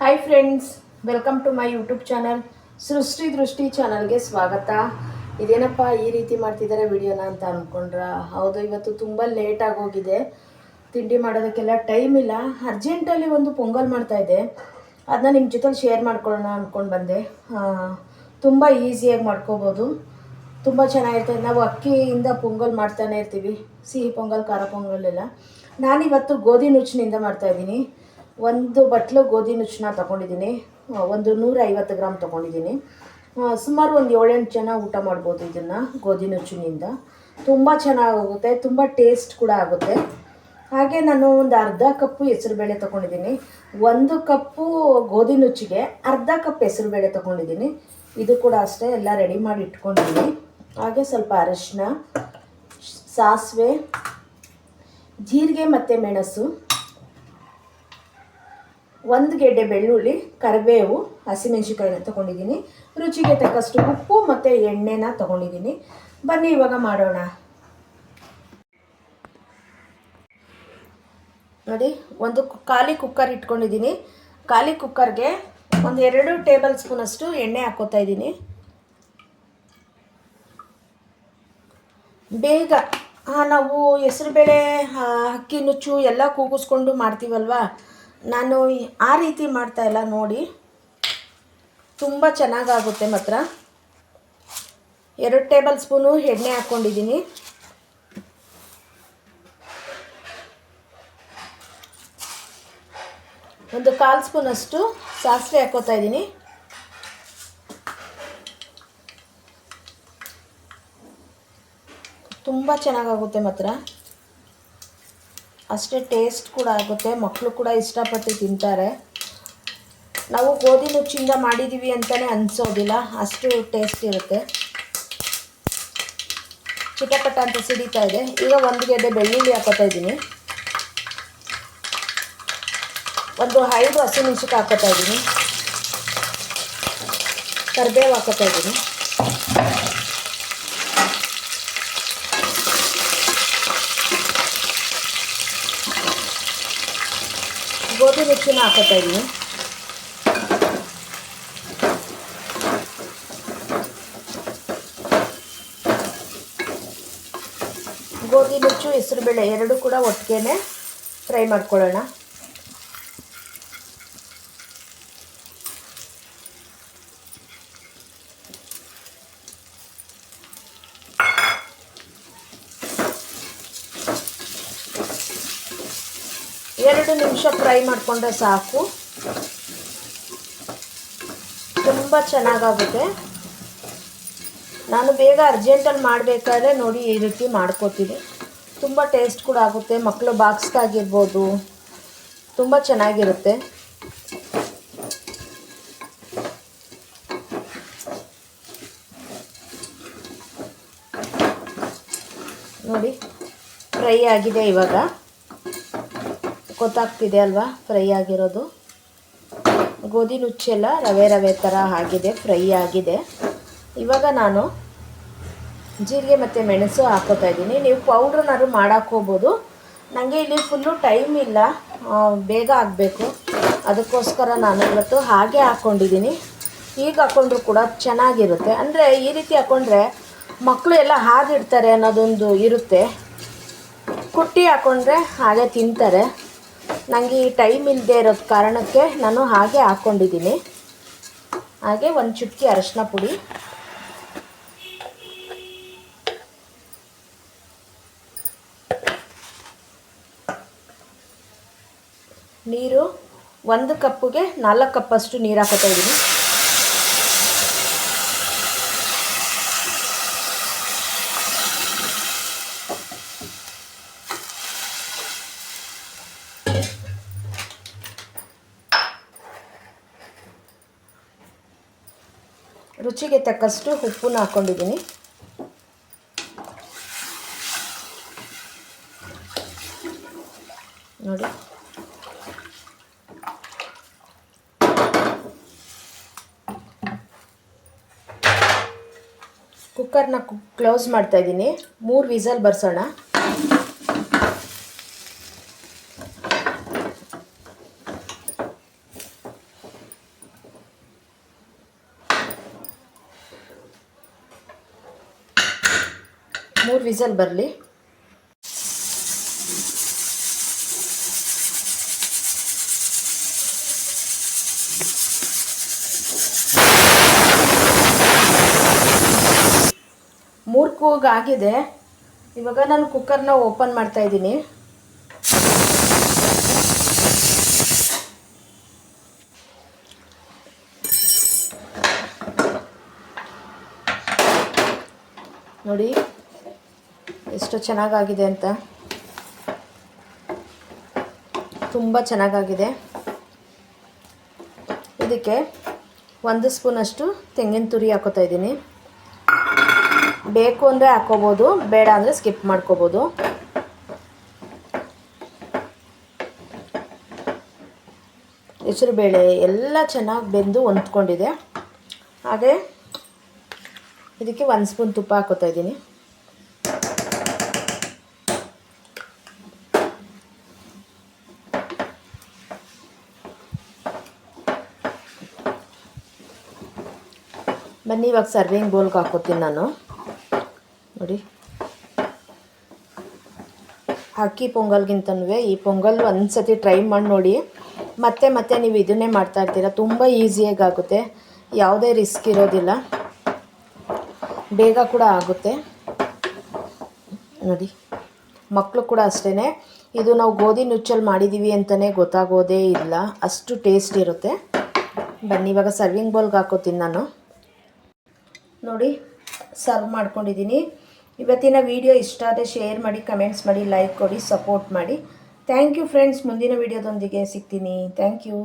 Hi friends welcome to my YouTube channel Srishti Drishti ಚಾನಲ್ಗೆ ಸ್ವಾಗತ. ಇದೇನಪ್ಪ ಈ ರೀತಿ ಮಾಡ್ತಿದ್ದಾರೆ ವಿಡಿಯೋನ ಅಂತ ಅಂದ್ಕೊಂಡ್ರ ಹೌದು, ಇವತ್ತು ತುಂಬ ಲೇಟ್ ಹೋಗಿದೆ. ತಿಂಡಿ ಮಾಡೋದಕ್ಕೆಲ್ಲ ಟೈಮ್ ಇಲ್ಲ. ಅರ್ಜೆಂಟಲ್ಲಿ ಒಂದು ಪೊಂಗಲ್ ಮಾಡ್ತಾ ಇದ್ದೆ ಅದನ್ನ ನಿಮ್ಮ ಜೊತೆ ಶೇರ್ ಮಾಡ್ಕೊಳ್ಳೋಣ ಅಂದ್ಕೊಂಡು ಬಂದೆ. ತುಂಬ ಈಸಿಯಾಗಿ ಮಾಡ್ಕೋಬೋದು. ತುಂಬ ಚೆನ್ನಾಗಿರ್ತದೆ ನಾವು ಅಕ್ಕಿಯಿಂದ ಪೊಂಗಲ್ ಮಾಡ್ತಾನೆ ಇರ್ತೀವಿ. ಸಿಹಿ ಪೊಂಗಲ್, ಖಾರ ಪೊಂಗಲ್ ಎಲ್ಲ. ನಾನಿವತ್ತು ಗೋಧಿ ನುಚ್ಚಿನಿಂದ ಮಾಡ್ತಾಯಿದ್ದೀನಿ ಒಂದು ಬಟ್ಲು ಗೋಧಿ ನುಚ್ಚನ್ನ ತೊಗೊಂಡಿದ್ದೀನಿ. ಒಂದು ನೂರ ಐವತ್ತು ಗ್ರಾಮ್ ತೊಗೊಂಡಿದ್ದೀನಿ ಸುಮಾರು ಒಂದು ಏಳೆಂಟು ಜನ ಊಟ ಮಾಡ್ಬೋದು ಇದನ್ನು ಗೋಧಿ ನುಚ್ಚಿನಿಂದ. ತುಂಬ ಚೆನ್ನಾಗೋಗುತ್ತೆ ತುಂಬ ಟೇಸ್ಟ್ ಕೂಡ ಆಗುತ್ತೆ. ಹಾಗೆ ನಾನು ಒಂದು ಅರ್ಧ ಕಪ್ಪು ಹೆಸರುಬೇಳೆ ತೊಗೊಂಡಿದ್ದೀನಿ. ಒಂದು ಕಪ್ಪು ಗೋಧಿ ನುಚ್ಚಿಗೆ ಅರ್ಧ ಕಪ್ ಹೆಸರುಬೇಳೆ ತೊಗೊಂಡಿದ್ದೀನಿ. ಇದು ಕೂಡ ಅಷ್ಟೇ, ಎಲ್ಲ ರೆಡಿ ಮಾಡಿ ಇಟ್ಕೊಂಡಿದ್ದೀನಿ. ಹಾಗೆ ಸ್ವಲ್ಪ ಅರಶಿನ ಸಾಸಿವೆ, ಜೀರಿಗೆ ಮತ್ತು ಮೆಣಸು. ಒಂದು ಗೆಡ್ಡೆ ಬೆಳ್ಳುಳ್ಳಿ, ಕರಿಬೇವು ಹಸಿಮೆಣ್ಸಿಕಾಯಿನ ತೊಗೊಂಡಿದ್ದೀನಿ. ರುಚಿಗೆ ತಕ್ಕಷ್ಟು ಉಪ್ಪು ಮತ್ತು ಎಣ್ಣೆನ ತೊಗೊಂಡಿದ್ದೀನಿ. ಬನ್ನಿ, ಇವಾಗ ಮಾಡೋಣ. ನೋಡಿ, ಒಂದು ಖಾಲಿ ಕುಕ್ಕರ್ ಇಟ್ಕೊಂಡಿದ್ದೀನಿ. ಖಾಲಿ ಕುಕ್ಕರ್ಗೆ ಒಂದು ಎರಡು ಟೇಬಲ್ ಸ್ಪೂನಷ್ಟು ಎಣ್ಣೆ ಹಾಕ್ಕೋತಾ ಇದ್ದೀನಿ. ಬೇಗ ನಾವು ಹೆಸರುಬೇಳೆ ಅಕ್ಕಿ ನುಚ್ಚು ಎಲ್ಲ ಕೂಗಿಸ್ಕೊಂಡು ಮಾಡ್ತೀವಲ್ವಾ? ನಾನು ಆ ರೀತಿ ಮಾಡ್ತಾ ಇಲ್ಲ, ನೋಡಿ. ತುಂಬ ಚೆನ್ನಾಗಾಗುತ್ತೆ ಮಾತ್ರ. ಎರಡು ಟೇಬಲ್ ಸ್ಪೂನು ಎಣ್ಣೆ ಹಾಕ್ಕೊಂಡಿದ್ದೀನಿ ಒಂದು ಕಾಲು ಸ್ಪೂನಷ್ಟು ಸಾಸಿವೆ ಹಾಕೋತಾ ಇದ್ದೀನಿ. ತುಂಬ ಚೆನ್ನಾಗಾಗುತ್ತೆ ಮಾತ್ರ. ಅಷ್ಟೇ ಟೇಸ್ಟ್ ಕೂಡ ಆಗುತ್ತೆ ಮಕ್ಕಳು ಕೂಡ ಇಷ್ಟಪಟ್ಟು ತಿಂತಾರೆ. ನಾವು ಗೋಧಿ ನುಚ್ಚಿಂದ ಮಾಡಿದ್ದೀವಿ ಅಂತಲೇ ಅನಿಸೋದಿಲ್ಲ, ಅಷ್ಟು ಟೇಸ್ಟ್ ಇರುತ್ತೆ. ಚಿಟಪಟ ಅಂತ ಸಿಡಿತಾ ಇದೆ. ಈಗ ಒಂದು ಗೆಡ್ಡೆ ಬೆಳ್ಳುಳ್ಳಿ ಹಾಕೋತಾ ಇದ್ದೀನಿ. ಒಂದು ಐದು ಹಸಿಮೆಣ್ಸಿಕಾಯಿ ಹಾಕೋತಾ ಇದ್ದೀನಿ. ಕರ್ಬೇವು ಹಾಕೋತಾ ಇದ್ದೀನಿ. ಗೋಧಿ ಮಿಕ್ಸಿನ ಹಾಕೋತಾ ಇದ್ದೀನಿ. ಗೋಧಿ ನುಚ್ಚು ಹೆಸರುಬೇಳೆ ಎರಡು ಕೂಡ ಒಟ್ಟಿಗೆ ಫ್ರೈ ಮಾಡ್ಕೊಳ್ಳೋಣ. ಎರಡು ನಿಮಿಷ ಫ್ರೈ ಮಾಡಿಕೊಂಡ್ರೆ ಸಾಕು. ತುಂಬ ಚೆನ್ನಾಗಾಗುತ್ತೆ. ನಾನು ಬೇಗ ಅರ್ಜೆಂಟಲ್ಲಿ ಮಾಡಬೇಕಾದ್ರೆ ನೋಡಿ ಈ ರೀತಿ ಮಾಡ್ಕೋತೀನಿ. ತುಂಬ ಟೇಸ್ಟ್ ಕೂಡ ಆಗುತ್ತೆ. ಮಕ್ಕಳು ಬಾಕ್ಸ್ಗಾಗಿರ್ಬೋದು ತುಂಬ ಚೆನ್ನಾಗಿರುತ್ತೆ. ನೋಡಿ, ಫ್ರೈ ಆಗಿದೆ ಇವಾಗ. ಗೊತ್ತಾಗ್ತಿದೆ ಅಲ್ವಾ? ಫ್ರೈ ಆಗಿರೋದು. ಗೋಧಿ ನುಚ್ಚೆಲ್ಲ ರವೆ ರವೆ ಥರ ಆಗಿದೆ, ಫ್ರೈ ಆಗಿದೆ. ಇವಾಗ ನಾನು ಜೀರಿಗೆ ಮತ್ತು ಮೆಣಸು ಹಾಕೋತಾ ಇದ್ದೀನಿ. ನೀವು ಪೌಡ್ರನ್ನಾದ್ರು ಮಾಡಾಕೋಬೋದು ನನಗೆ ಇಲ್ಲಿ ಫುಲ್ಲು ಟೈಮ್ ಇಲ್ಲ. ಬೇಗ ಆಗಬೇಕು. ಅದಕ್ಕೋಸ್ಕರ ನಾನು ಇವತ್ತು ಹಾಗೆ ಹಾಕ್ಕೊಂಡಿದ್ದೀನಿ ಈಗ ಹಾಕ್ಕೊಂಡ್ರು ಕೂಡ ಚೆನ್ನಾಗಿರುತ್ತೆ. ಅಂದರೆ ಈ ರೀತಿ ಹಾಕ್ಕೊಂಡ್ರೆ ಮಕ್ಕಳು ಎಲ್ಲ ಹಾದಿಡ್ತಾರೆ ಅನ್ನೋದೊಂದು ಇರುತ್ತೆ. ಕುಟ್ಟಿ ಹಾಕ್ಕೊಂಡ್ರೆ ಹಾಗೆ ತಿಂತಾರೆ. ನನಗೆ ಈ ಟೈಮ್ ಇಲ್ಲದೆ ಇರೋದು ಕಾರಣಕ್ಕೆ ನಾನು ಹಾಗೆ ಹಾಕ್ಕೊಂಡಿದ್ದೀನಿ ಹಾಗೆ ಒಂದು ಚುಟ್ಕಿ ಅರಶಿನ ಪುಡಿ. ನೀರು ಒಂದು ಕಪ್ಪಿಗೆ ನಾಲ್ಕು ಕಪ್ಪಷ್ಟು ನೀರು ಹಾಕೋತಾ ಇದ್ದೀನಿ. ರುಚಿಗೆ ತಕ್ಕಷ್ಟು ಉಪ್ಪನ್ನ ಹಾಕ್ಕೊಂಡಿದ್ದೀನಿ ನೋಡಿ. ಕುಕ್ಕರ್ನ ಕ್ಲೋಸ್ ಮಾಡ್ತಾ ಇದ್ದೀನಿ. ಮೂರು ವಿಸಲ್ ಬರ್ಸೋಣ. ಮೂರು ವಿಸಲ್ ಬರಲಿ. ಮೂರು ಕೂಗಾಗಿದೆ ಇವಾಗ ನಾನು ಕುಕ್ಕರ್ನ ಓಪನ್ ಮಾಡ್ತಾ ಇದ್ದೀನಿ. ನೋಡಿ. ಎಷ್ಟು ಚೆನ್ನಾಗಾಗಿದೆ ಅಂತ. ತುಂಬ ಚೆನ್ನಾಗಾಗಿದೆ. ಇದಕ್ಕೆ ಒಂದು ಸ್ಪೂನಷ್ಟು ತೆಂಗಿನ ತುರಿ ಹಾಕೋತಾ ಇದ್ದೀನಿ. ಬೇಕು ಅಂದರೆ ಹಾಕೋಬೋದು, ಬೇಡ ಅಂದರೆ ಸ್ಕಿಪ್ ಮಾಡ್ಕೋಬೋದು. ಹೆಸರು ಬೇಳೆ ಎಲ್ಲ ಚೆನ್ನಾಗಿ ಬೆಂದು ಹೊಂದ್ಕೊಂಡಿದೆ. ಹಾಗೆ ಇದಕ್ಕೆ ಒಂದು ಸ್ಪೂನ್ ತುಪ್ಪ ಹಾಕೋತಾ ಇದ್ದೀನಿ. ಬನ್ನಿ, ಇವಾಗ ಸರ್ವಿಂಗ್ ಬೌಲ್ಗೆ ಹಾಕೋತೀನಿ ನಾನು. ನೋಡಿ. ಅಕ್ಕಿ ಪೊಂಗಲ್ಗಿಂತನೂ ಈ ಪೊಂಗಲ್ ಒಂದು ಸತಿ ಟ್ರೈ ಮಾಡಿ ನೋಡಿ. ಮತ್ತೆ ಮತ್ತೆ ನೀವು ಇದನ್ನೇ ಮಾಡ್ತಾ ಇರ್ತೀರ. ತುಂಬ ಈಸಿಯಾಗಿ ಆಗುತ್ತೆ. ಯಾವುದೇ ರಿಸ್ಕ್ ಇರೋದಿಲ್ಲ. ಬೇಗ ಕೂಡ ಆಗುತ್ತೆ. ನೋಡಿ. ಮಕ್ಕಳು ಕೂಡ ಅಷ್ಟೇ ಇದು ನಾವು ಗೋಧಿ ನುಚ್ಚಲ್ಲಿ ಮಾಡಿದ್ದೀವಿ ಅಂತಲೇ ಗೊತ್ತಾಗೋದೇ ಇಲ್ಲ. ಅಷ್ಟು ಟೇಸ್ಟ್ ಇರುತ್ತೆ. ಬನ್ನಿ, ಇವಾಗ ಸರ್ವಿಂಗ್ ಬೌಲ್ಗೆ ಹಾಕೋತೀನಿ ನಾನು. ನೋಡಿ ಸರ್ವ್ ಮಾಡ್ಕೊಂಡಿದ್ದೀನಿ. ಇವತ್ತಿನ ವಿಡಿಯೋ ಇಷ್ಟ ಆದರೆ ಶೇರ್ ಮಾಡಿ ಕಮೆಂಟ್ಸ್ ಮಾಡಿ ಲೈಕ್ ಕೊಡಿ ಸಪೋರ್ಟ್ ಮಾಡಿ. ಥ್ಯಾಂಕ್ ಯು ಫ್ರೆಂಡ್ಸ್ ಮುಂದಿನ ವೀಡಿಯೋದೊಂದಿಗೆ ಸಿಗ್ತೀನಿ. Thank you